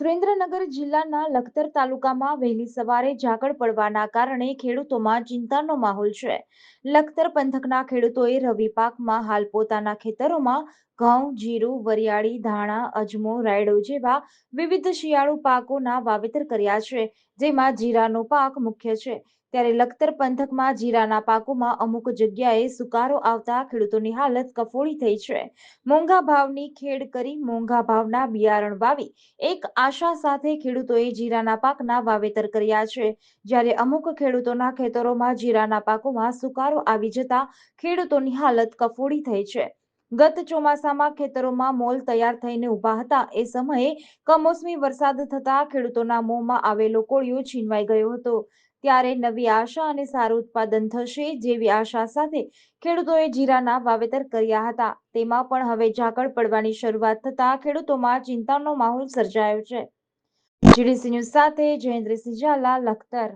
સુરેન્દ્રનગર જિલ્લાના લખતર તાલુકામાં વહેલી સવારે ઝાકળ પડવાના કારણે ખેડૂતોમાં ચિંતાનો માહોલ છે. લખતર પંથકના ખેડૂતોએ રવિ પાકમાં હાલ પોતાના ખેતરોમાં ઘઉં, જીરું, વરિયાળી, ધાણા, અજમો, રાયડો જેવા વિવિધ શિયાળુ પાકોના વાવેતર કર્યા છે, જેમાં જીરાનો પાક મુખ્ય છે. ત્યારે લખતર પંથકમાં જીરાના પાકોમાં અમુક જગ્યાએ સુકારો આવતા ખેડૂતોની હાલત કફોડી થઈ છે. મોંઘા ભાવની ખેડ કરી મોંઘા ભાવના બિયારણ વાવી એક આશા સાથે ખેડૂતોએ જીરાના પાકના વાવેતર કર્યા છે. જ્યારે અમુક ખેડૂતોના ખેતરોમાં જીરાના પાકોમાં સુકારો આવી જતા ખેડૂતોની હાલત કફોડી થઈ છે. ગત ચોમાસામાં ખેતરોમાં મોલ તૈયાર થઈને ઊભા હતા. એ સમયે કમોસમી વરસાદ થતા ખેડૂતોના મોંમાં આવેલો કોળિયો છીનવાઈ ગયો હતો. ત્યારે નવી આશા અને સારું ઉત્પાદન થશે જેવી આશા સાથે ખેડૂતોએ જીરાના વાવેતર કર્યા હતા. તેમાં પણ હવે ઝાકળ પડવાની શરૂઆત થતા ખેડૂતોમાં ચિંતાનો માહોલ સર્જાયો છે. જીડીસી ન્યૂઝ સાથે જયેન્દ્રસિંહ ઝાલા, લખતર